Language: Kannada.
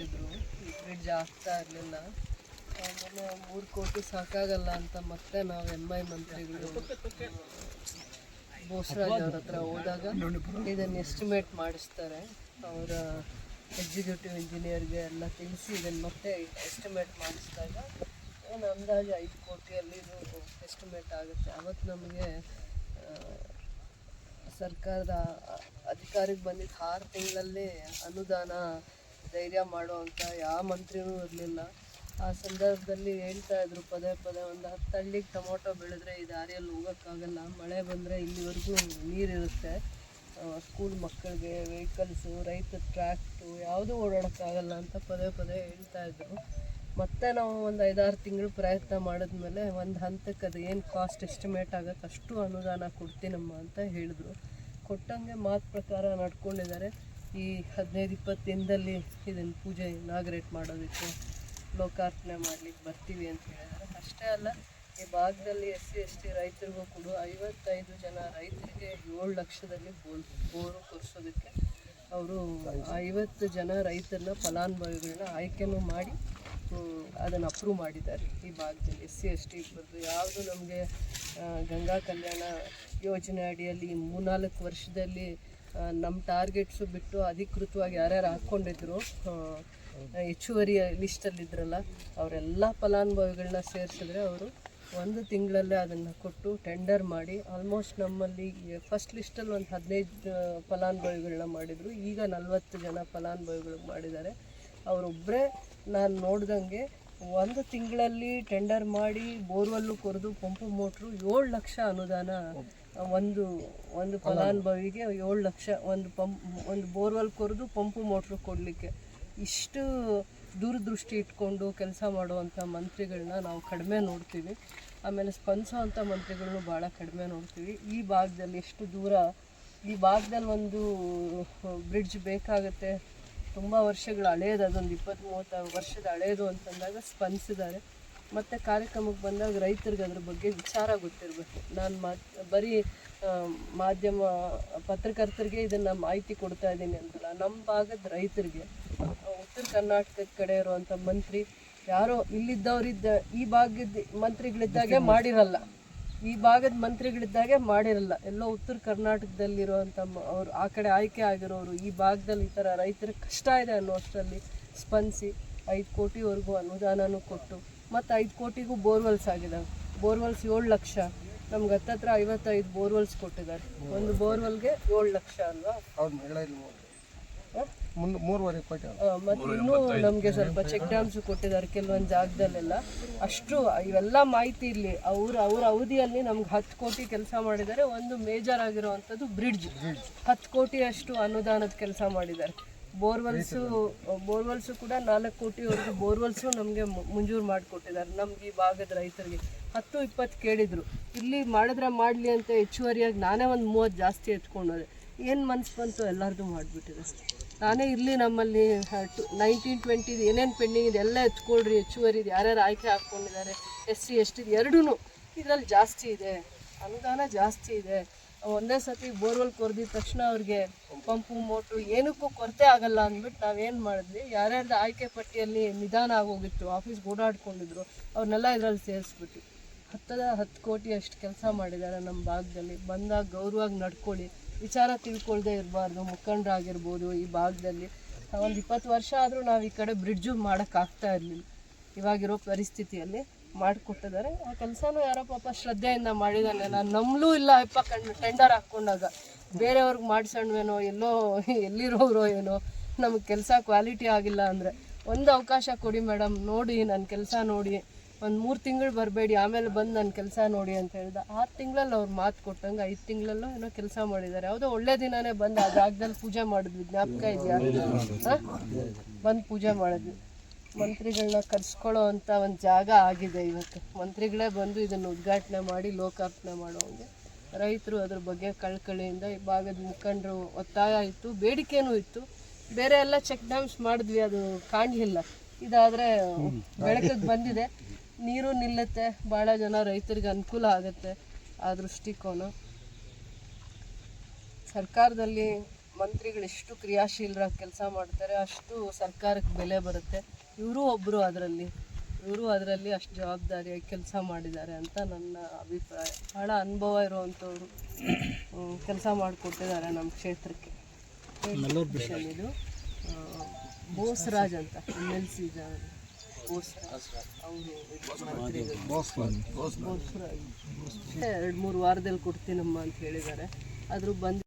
ಕೊಟ್ಟಿದ್ರು. ಬ್ರಿಡ್ಜ್ ಆಗ್ತಾ ಇರಲಿಲ್ಲ. ಆಮೇಲೆ ಮೂರು ಕೋಟಿ ಸಾಕಾಗಲ್ಲ ಅಂತ ಮತ್ತೆ ನಾವು ಎಂ ಐ ಮಂತ್ರಿಗಳು ಬೋಸರಾಜ್ ಅವ್ರ ಹತ್ರ ಹೋದಾಗ ಇದನ್ನು ಎಸ್ಟಿಮೇಟ್ ಮಾಡಿಸ್ತಾರೆ. ಅವರ ಎಕ್ಸಿಕ್ಯೂಟಿವ್ ಇಂಜಿನಿಯರ್ಗೆ ಎಲ್ಲ ತಿಳಿಸಿ ಇದನ್ನು ಮತ್ತೆ ಎಸ್ಟಿಮೇಟ್ ಮಾಡಿಸಿದಾಗ ಏನು ಅಂದಾಜು ಐದು ಕೋಟಿಯಲ್ಲಿ ಇದು ಎಸ್ಟಿಮೇಟ್ ಆಗುತ್ತೆ. ಅವತ್ತು ನಮಗೆ ಸರ್ಕಾರದ ಅಧಿಕಾರಿಗೆ ಬಂದಿದ್ದು ಆರು ತಿಂಗಳಲ್ಲಿ ಅನುದಾನ ಧೈರ್ಯ ಮಾಡುವಂಥ ಯಾವ ಮಂತ್ರಿನೂ ಇರಲಿಲ್ಲ. ಆ ಸಂದರ್ಭದಲ್ಲಿ ಹೇಳ್ತಾ ಇದ್ರು ಪದೇ ಪದೇ, ಒಂದು ಹತ್ತು ಹಳ್ಳಿಗೆ ಟೊಮೊಟೊ ಬೆಳೆದ್ರೆ ಈ ದಾರಿಯಲ್ಲಿ ಹೋಗೋಕ್ಕಾಗಲ್ಲ, ಮಳೆ ಬಂದರೆ ಇಲ್ಲಿವರೆಗೂ ನೀರಿರುತ್ತೆ. ಸ್ಕೂಲ್ ಮಕ್ಕಳಿಗೆ ವೆಹಿಕಲ್ಸು ರೈತ ಟ್ರ್ಯಾಕ್ಟು ಯಾವುದೂ ಓಡಾಡೋಕ್ಕಾಗಲ್ಲ ಅಂತ ಪದೇ ಪದೇ ಹೇಳ್ತಾ ಇದ್ರು. ಮತ್ತೆ ನಾವು ಒಂದು ಐದಾರು ತಿಂಗಳು ಪ್ರಯತ್ನ ಮಾಡಿದ್ಮೇಲೆ ಒಂದು ಹಂತಕ್ಕೆ ಅದು ಏನು ಕಾಸ್ಟ್ ಎಸ್ಟಿಮೇಟ್ ಆಗುತ್ತೆ ಅಷ್ಟು ಅನುದಾನ ಕೊಡ್ತೀನಮ್ಮ ಅಂತ ಹೇಳಿದ್ರು. ಕೊಟ್ಟಂಗೆ ಮಾತು ಪ್ರಕಾರ ನಡ್ಕೊಂಡಿದ್ದಾರೆ. ಈ ಹದಿನೈದು ಇಪ್ಪತ್ತು ದಿನದಲ್ಲಿ ಇದನ್ನು ಪೂಜೆ ಇನಾಗ್ರೇಟ್ ಮಾಡೋದಕ್ಕೆ ಲೋಕಾರ್ಪಣೆ ಮಾಡಲಿಕ್ಕೆ ಬರ್ತೀವಿ ಅಂತ ಹೇಳಿದ್ರೆ ಅಷ್ಟೇ ಅಲ್ಲ, ಈ ಭಾಗದಲ್ಲಿ ಎಸ್ ಸಿ ಎಸ್ ಟಿ ರೈತರಿಗೂ ಕೂಡ ಐವತ್ತೈದು ಜನ ರೈತರಿಗೆ ಏಳು ಲಕ್ಷದಲ್ಲಿ ಬೋಲ್ ಬೋರು ಕೊರಿಸೋದಕ್ಕೆ ಅವರು ಐವತ್ತು ಜನ ರೈತರನ್ನ ಫಲಾನುಭವಿಗಳನ್ನ ಆಯ್ಕೆನೂ ಮಾಡಿ ಅದನ್ನು ಅಪ್ರೂವ್ ಮಾಡಿದ್ದಾರೆ ಈ ಭಾಗದಲ್ಲಿ. ಎಸ್ ಸಿ ಎಸ್ ಟಿ ಬರೆದು ಯಾವುದು ನಮಗೆ ಗಂಗಾ ಕಲ್ಯಾಣ ಯೋಜನೆ ಅಡಿಯಲ್ಲಿ ಮೂರ್ನಾಲ್ಕು ವರ್ಷದಲ್ಲಿ ನಮ್ಮ ಟಾರ್ಗೆಟ್ಸು ಬಿಟ್ಟು ಅಧಿಕೃತವಾಗಿ ಯಾರ್ಯಾರು ಹಾಕ್ಕೊಂಡಿದ್ರು ಹೆಚ್ಚುವರಿ ಲಿಸ್ಟಲ್ಲಿದ್ರಲ್ಲ, ಅವರೆಲ್ಲ ಫಲಾನುಭವಿಗಳನ್ನ ಸೇರಿಸಿದ್ರೆ ಅವರು ಒಂದು ತಿಂಗಳಲ್ಲೇ ಅದನ್ನು ಕೊಟ್ಟು ಟೆಂಡರ್ ಮಾಡಿ, ಆಲ್ಮೋಸ್ಟ್ ನಮ್ಮಲ್ಲಿ ಫಸ್ಟ್ ಲಿಸ್ಟಲ್ಲಿ ಒಂದು ಹದಿನೈದು ಫಲಾನುಭವಿಗಳನ್ನ ಮಾಡಿದರು. ಈಗ ನಲವತ್ತು ಜನ ಫಲಾನುಭವಿಗಳು ಮಾಡಿದ್ದಾರೆ. ಅವರೊಬ್ಬರೇ ನಾನು ನೋಡ್ದಂಗೆ ಒಂದು ತಿಂಗಳಲ್ಲಿ ಟೆಂಡರ್ ಮಾಡಿ ಬೋರ್ವೆಲ್ಲು ಕೊರೆದು ಪಂಪು ಮೋಟ್ರು ಏಳು ಲಕ್ಷ ಅನುದಾನ, ಒಂದು ಒಂದು ಫಲಾನುಭವಿಗೆ ಏಳು ಲಕ್ಷ ಒಂದು ಪಂಪ್ ಒಂದು ಬೋರ್ವೆಲ್ ಕೊರೆದು ಪಂಪು ಮೋಟ್ರು ಕೊಡಲಿಕ್ಕೆ. ಇಷ್ಟು ದೂರದೃಷ್ಟಿ ಇಟ್ಕೊಂಡು ಕೆಲಸ ಮಾಡುವಂಥ ಮಂತ್ರಿಗಳನ್ನ ನಾವು ಕಡಿಮೆ ನೋಡ್ತೀವಿ. ಆಮೇಲೆ ಸ್ಪಂದಿಸೋವಂಥ ಮಂತ್ರಿಗಳನ್ನೂ ಭಾಳ ಕಡಿಮೆ ನೋಡ್ತೀವಿ. ಈ ಭಾಗದಲ್ಲಿ ಎಷ್ಟು ದೂರ, ಈ ಭಾಗದಲ್ಲಿ ಒಂದು ಬ್ರಿಡ್ಜ್ ಬೇಕಾಗುತ್ತೆ. ತುಂಬ ವರ್ಷಗಳ ಹಳೇದು, ಅದೊಂದು ಇಪ್ಪತ್ತು ಮೂವತ್ತು ವರ್ಷದ ಹಳೇದು ಅಂತಂದಾಗ ಸ್ಪಂದಿಸಿದ್ದಾರೆ. ಮತ್ತು ಕಾರ್ಯಕ್ರಮಕ್ಕೆ ಬಂದಾಗ ರೈತರಿಗೆ ಅದ್ರ ಬಗ್ಗೆ ವಿಚಾರ ಗೊತ್ತಿರಬೇಕು. ನಾನು ಮಾ ಬರೀ ಮಾಧ್ಯಮ, ಪತ್ರಕರ್ತರಿಗೆ ಇದನ್ನು ಮಾಹಿತಿ ಕೊಡ್ತಾ ಇದ್ದೀನಿ ಅಂತಲ್ಲ. ನಮ್ಮ ಭಾಗದ ರೈತರಿಗೆ ಉತ್ತರ ಕರ್ನಾಟಕದ ಕಡೆ ಇರುವಂಥ ಮಂತ್ರಿ, ಯಾರೋ ಇಲ್ಲಿದ್ದವರಿದ್ದ, ಈ ಭಾಗದ ಮಂತ್ರಿಗಳಿದ್ದಾಗೆ ಮಾಡಿರಲ್ಲ. ಈ ಭಾಗದ ಮಂತ್ರಿಗಳಿದ್ದಾಗೆ ಮಾಡಿರಲ್ಲ. ಎಲ್ಲೋ ಉತ್ತರ ಕರ್ನಾಟಕದಲ್ಲಿರುವಂಥ ಅವರು ಆ ಕಡೆ ಆಯ್ಕೆ ಆಗಿರೋರು ಈ ಭಾಗದಲ್ಲಿ ಈ ಥರ ರೈತರ ಕಷ್ಟ ಇದೆ ಅನ್ನೋಷ್ಟರಲ್ಲಿ ಸ್ಪಂದಿಸಿ ಐದು ಕೋಟಿವರೆಗೂ ಅನುದಾನನೂ ಕೊಟ್ಟು ಮತ್ತು ಐದು ಕೋಟಿಗೂ ಬೋರ್ವೆಲ್ಸ್ ಆಗಿದ್ದಾವೆ ಬೋರ್ವೆಲ್ಸ್ ಏಳು ಲಕ್ಷ. ನಮ್ಗೆ ಹತ್ತತ್ರ ಐವತ್ತೈದು ಬೋರ್ವೆಲ್ಸ್ ಕೊಟ್ಟಿದ್ದಾರೆ. ಒಂದು ಬೋರ್ವೆಲ್ಗೆ ಏಳು ಲಕ್ಷ ಅಲ್ವಾ? ಮೂರುವರೆ ಕೋಟಿ ಮತ್ತು ಮತ್ತೆ ಇನ್ನೂ ನಮಗೆ ಸ್ವಲ್ಪ ಚೆಕ್ ಡ್ಯಾಮ್ಸ್ ಕೊಟ್ಟಿದ್ದಾರೆ ಕೆಲವೊಂದು ಜಾಗದಲ್ಲೆಲ್ಲ. ಅಷ್ಟು ಇವೆಲ್ಲ ಮಾಹಿತಿ ಇರಲಿ. ಅವ್ರ ಅವ್ರ ಅವಧಿಯಲ್ಲಿ ನಮ್ಗೆ ಹತ್ತು ಕೋಟಿ ಕೆಲಸ ಮಾಡಿದ್ದಾರೆ. ಒಂದು ಮೇಜರ್ ಆಗಿರುವಂಥದ್ದು ಬ್ರಿಡ್ಜ್ ಹತ್ತು ಕೋಟಿಯಷ್ಟು ಅನುದಾನದ ಕೆಲಸ ಮಾಡಿದ್ದಾರೆ. ಬೋರ್ವೆಲ್ಸು ಬೋರ್ವೆಲ್ಸು ಕೂಡ ನಾಲ್ಕು ಕೋಟಿವರೆಗೂ ಬೋರ್ವೆಲ್ಸು ನಮಗೆ ಮಂಜೂರು ಮಾಡಿಕೊಟ್ಟಿದ್ದಾರೆ. ನಮ್ಗೆ ಈ ಭಾಗದ ರೈತರಿಗೆ. ಹತ್ತು ಇಪ್ಪತ್ತು ಕೇಳಿದರು. ಇಲ್ಲಿ ಮಾಡಿದ್ರೆ ಮಾಡಲಿ ಅಂತ ಹೆಚ್ಚುವರಿಯಾಗಿ ನಾನೇ ಒಂದು ಮೂವತ್ತು ಜಾಸ್ತಿ ಎತ್ಕೊಂಡೋದೆ. ಏನು ಮನ್ಸು ಬಂತು ಎಲ್ಲರದು ಮಾಡಿಬಿಟ್ಟಿದೆ. ನಾನೇ ಇರಲಿ ನಮ್ಮಲ್ಲಿ ನೈನ್ಟೀನ್ ಟ್ವೆಂಟಿದು ಏನೇನು ಪೆಂಡಿಂಗ್ ಇದೆ ಎಲ್ಲ ಎತ್ಕೊಳ್ರಿ, ಹೆಚ್ಚುವರಿ ಇದೆ. ಯಾರ್ಯಾರು ಆಯ್ಕೆ ಹಾಕ್ಕೊಂಡಿದ್ದಾರೆ ಎಸ್ ಸಿ ಎಸ್ ಟಿ ಎರಡೂ ಇದರಲ್ಲಿ ಜಾಸ್ತಿ ಇದೆ. ಅನುದಾನ ಜಾಸ್ತಿ ಇದೆ. ಒಂದೇ ಸತಿ ಬೋರ್ವೆಲ್ ಕೊರೆದಿದ ತಕ್ಷಣ ಅವ್ರಿಗೆ ಪಂಪು, ಮೋಟ್ರು ಏನಕ್ಕೂ ಕೊರತೆ ಆಗಲ್ಲ ಅಂದ್ಬಿಟ್ಟು ನಾವೇನು ಮಾಡಿದ್ವಿ, ಯಾರ್ಯಾರ್ದು ಆಯ್ಕೆ ಪಟ್ಟಿಯಲ್ಲಿ ನಿಧಾನ ಆಗೋಗಿತ್ತು, ಆಫೀಸ್ಗೆ ಓಡಾಡ್ಕೊಂಡಿದ್ರು, ಅವ್ರನ್ನೆಲ್ಲ ಇದರಲ್ಲಿ ಸೇರಿಸ್ಬಿಟ್ಟು ಹತ್ತದ ಹತ್ತು ಕೋಟಿ ಅಷ್ಟು ಕೆಲಸ ಮಾಡಿದ್ದಾರೆ ನಮ್ಮ ಭಾಗದಲ್ಲಿ. ಬಂದಾಗ ಗೌರವವಾಗಿ ನಡ್ಕೊಳ್ಳಿ. ವಿಚಾರ ತಿಳ್ಕೊಳ್ದೇ ಇರಬಾರ್ದು, ಮುಖಂಡರಾಗಿರ್ಬೋದು ಈ ಭಾಗದಲ್ಲಿ. ಒಂದು ಇಪ್ಪತ್ತು ವರ್ಷ ಆದರೂ ನಾವು ಈ ಕಡೆ ಬ್ರಿಡ್ಜು ಮಾಡೋಕ್ಕಾಗ್ತಾ ಇರಲಿಲ್ಲ. ಇವಾಗಿರೋ ಪರಿಸ್ಥಿತಿಯಲ್ಲಿ ಮಾಡಿಕೊಟ್ಟಿದ್ದಾರೆ. ಆ ಕೆಲಸನೂ ಯಾರೋ ಪಾಪ ಶ್ರದ್ಧೆಯಿಂದ ಮಾಡಿದ್ದಾನೆ ನಾನು ನಮ್ಲೂ ಇಲ್ಲ ಅಪ್ಪ ಕಣ್ಣು ಟೆಂಡರ್ ಹಾಕ್ಕೊಂಡಾಗ ಬೇರೆಯವ್ರಿಗೆ ಮಾಡಿಸಣ್ವೇನೋ, ಎಲ್ಲೋ ಎಲ್ಲಿರೋರೋ ಏನೋ. ನಮಗೆ ಕೆಲಸ ಕ್ವಾಲಿಟಿ ಆಗಿಲ್ಲ ಅಂದರೆ. ಒಂದು ಅವಕಾಶ ಕೊಡಿ ಮೇಡಮ್ ನೋಡಿ ನನ್ನ ಕೆಲಸ ನೋಡಿ. ಒಂದು ಮೂರು ತಿಂಗಳು ಬರಬೇಡಿ, ಆಮೇಲೆ ಬಂದು ನನ್ನ ಕೆಲಸ ನೋಡಿ ಅಂತ ಹೇಳಿದ. ಆರು ತಿಂಗಳಲ್ಲಿ ಅವ್ರು ಮಾತು ಕೊಟ್ಟಂಗೆ ಐದು ತಿಂಗಳಲ್ಲೂ ಏನೋ ಕೆಲಸ ಮಾಡಿದ್ದಾರೆ ಯಾವುದೋ ಒಳ್ಳೆ ದಿನನೇ ಬಂದು ಆ ಜಾಗದಲ್ಲಿ ಪೂಜೆ ಮಾಡಿದ್ವಿ. ಜ್ಞಾಪಕ ಇದೆಯಾ? ಹಾಂ? ಬಂದು ಪೂಜೆ ಮಾಡಿದ್ವಿ. ಮಂತ್ರಿಗಳನ್ನ ಕರ್ಸ್ಕೊಳ್ಳೋ ಅಂತ ಒಂದು ಜಾಗ ಆಗಿದೆ ಇವತ್ತು. ಮಂತ್ರಿಗಳೇ ಬಂದು ಇದನ್ನು ಉದ್ಘಾಟನೆ ಮಾಡಿ, ಲೋಕಾರ್ಪಣೆ ಮಾಡೋಂಗೆ ರೈತರು ಅದ್ರ ಬಗ್ಗೆ ಕಳ್ಕಳಿಯಿಂದ ಈ ಭಾಗದ ಮುಖಂಡರು ಒತ್ತಾಯ ಇತ್ತು, ಬೇಡಿಕೆನೂ ಇತ್ತು. ಬೇರೆ ಎಲ್ಲ ಚೆಕ್ ಡ್ಯಾಮ್ಸ್ ಮಾಡಿದ್ವಿ, ಅದು ಕಾಣಲಿಲ್ಲ. ಇದಾದರೆ ಬೆಳಕಿಗೆ ಬಂದಿದೆ. ನೀರು ನಿಲ್ಲುತ್ತೆ ಭಾಳ ಜನ ರೈತರಿಗೆ ಅನುಕೂಲ ಆಗುತ್ತೆ ಆ ದೃಷ್ಟಿಕೋನ. ಸರ್ಕಾರದಲ್ಲಿ ಮಂತ್ರಿಗಳು ಎಷ್ಟು ಕ್ರಿಯಾಶೀಲರಾಗಿ ಕೆಲಸ ಮಾಡ್ತಾರೆ ಅಷ್ಟು ಸರ್ಕಾರಕ್ಕೆ ಬೆಲೆ ಬರುತ್ತೆ. ಇವರು ಒಬ್ಬರು ಅದರಲ್ಲಿ ಇವರು ಅದರಲ್ಲಿ ಅಷ್ಟು ಜವಾಬ್ದಾರಿಯಾಗಿ ಕೆಲಸ ಮಾಡಿದ್ದಾರೆ ಅಂತ ನನ್ನ ಅಭಿಪ್ರಾಯ. ಭಾಳ ಅನುಭವ ಇರುವಂಥವ್ರು ಕೆಲಸ ಮಾಡಿಕೊಟ್ಟಿದ್ದಾರೆ ನಮ್ಮ ಕ್ಷೇತ್ರಕ್ಕೆ. ಇದು. ಬೋಸ್ರಾಜ್ ಅಂತ ಎಂ ಎಲ್ ಸಿ ಬೋಸ್ರಾಜ್ ಎರಡು ಮೂರು ವಾರದಲ್ಲಿ ಕೊಡ್ತೀನಮ್ಮ ಅಂತ ಹೇಳಿದ್ದಾರೆ. ಆದರೂ ಬಂದು